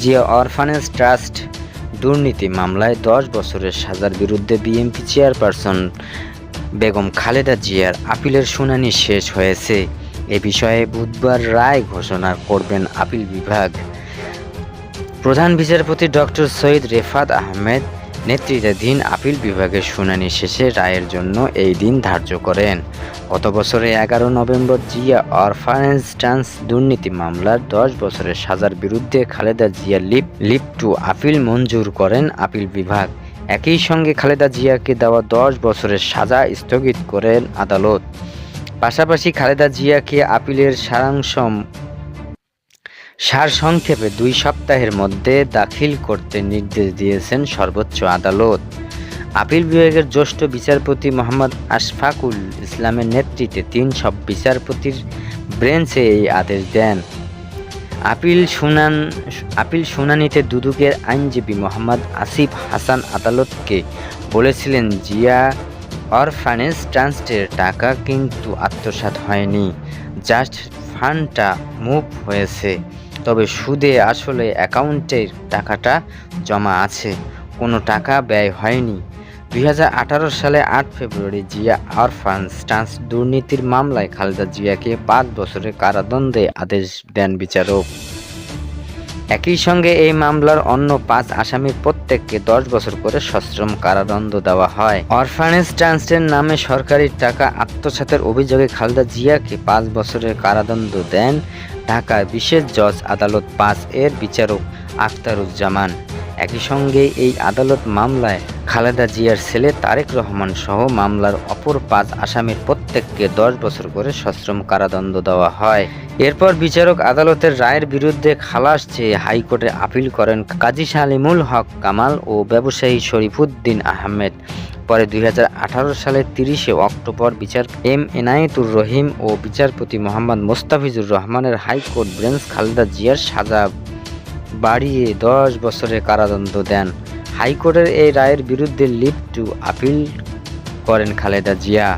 Zia orphanage trust দুর্নীতি মামলায় দশ বছরের সাজার বিরুদ্ধে বিএনপি চেয়ারপারসন বেগম খালেদা জিয়ার আপিলের শুনানি শেষ হয়েছে। এ বিষয়ে বুধবার রায় ঘোষণা করবেন আপিল বিভাগ। প্রধান বিচারপতি ডক্টর সৈয়দ রেফাত আহমেদ নেতৃত্বাধীন আপিল বিভাগের শুনানি শেষে রায়ের জন্য এই দিন ধার্য করেন। গত বছরে এগারো নভেম্বর জিয়া অরফানেজ ট্রান্স দুর্নীতি মামলার দশ বছরের সাজার বিরুদ্ধে Khaleda Zia leave leave to appeal মঞ্জুর করেন আপিল বিভাগ। একই সঙ্গে খালেদা জিয়াকে দেওয়া দশ বছরের সাজা স্থগিত করেন আদালত। পাশাপাশি খালেদা জিয়াকে আপিলের সারাংশ সারসংক্ষেপে দুই সপ্তাহের মধ্যে দাখিল করতে নির্দেশ দিয়েছেন সর্বোচ্চ আদালত। আপিল বিভাগের জ্যেষ্ঠ বিচারপতি মোহাম্মদ আশফাকুল ইসলামের নেতৃত্বে তিন সব বিচারপতির ব্রেঞ্চে এই আদেশ দেন। আপিল শুনান, আপিল শুনানিতে দুদুকের আইনজীবী মোহাম্মদ আসিফ হাসান আদালতকে বলেছিলেন, জিয়া অরফানেজ ট্রাস্টের টাকা কিন্তু আত্মসাৎ হয়নি। জাস্ট ফান্ডটা মুভ হয়েছে। তবে সুদে আসলে অ্যাকাউন্টের টাকাটা জমা আছে। কোনো টাকা ব্যয় হয়নি। দুই সালে আট ফেব্রুয়ারি জিয়া অরফান্স ট্রান্স দুর্নীতির মামলায় খালেদা জিয়াকে পাঁচ বছরের কারাদণ্ডে আদেশ দেন বিচারক। একই সঙ্গে এই মামলার অন্য পাঁচ আসামির প্রত্যেককে দশ বছর করে সশ্রম কারাদণ্ড দেওয়া হয়। অরফানেজ ট্রান্সটের নামে সরকারি টাকা আত্মসাতের অভিযোগে খালেদা জিয়াকে পাঁচ বছরের কারাদণ্ড দেন ঢাকার বিশেষ জজ আদালত পাঁচ এর বিচারক আখতারুজ্জামান। একই সঙ্গে এই আদালত মামলায় খালেদা জিয়ার ছেলে তারেক রহমান সহ মামলার অপর পাঁচ আসামির প্রত্যেককে দশ বছর করে সশ্রম কারাদণ্ড দেওয়া হয়। এরপর বিচারক আদালতের রায়ের বিরুদ্ধে খালাস চেয়ে হাইকোর্টে আপিল করেন কাজী সালিমুল হক কামাল ও ব্যবসায়ী শরীফুদ্দিন আহমেদ। পরে দুই হাজার আঠারো সালের তিরিশে অক্টোবর বিচার এম এনায়েতুর রহিম ও বিচারপতি মোহাম্মদ মোস্তাফিজুর রহমানের হাইকোর্ট বেঞ্চ খালেদা জিয়ার সাজা বাড়িয়ে দশ বছরের কারাদণ্ড দেন। হাইকোর্টের এই রায়ের বিরুদ্ধে লিভ টু আপিল করেন খালেদা জিয়া।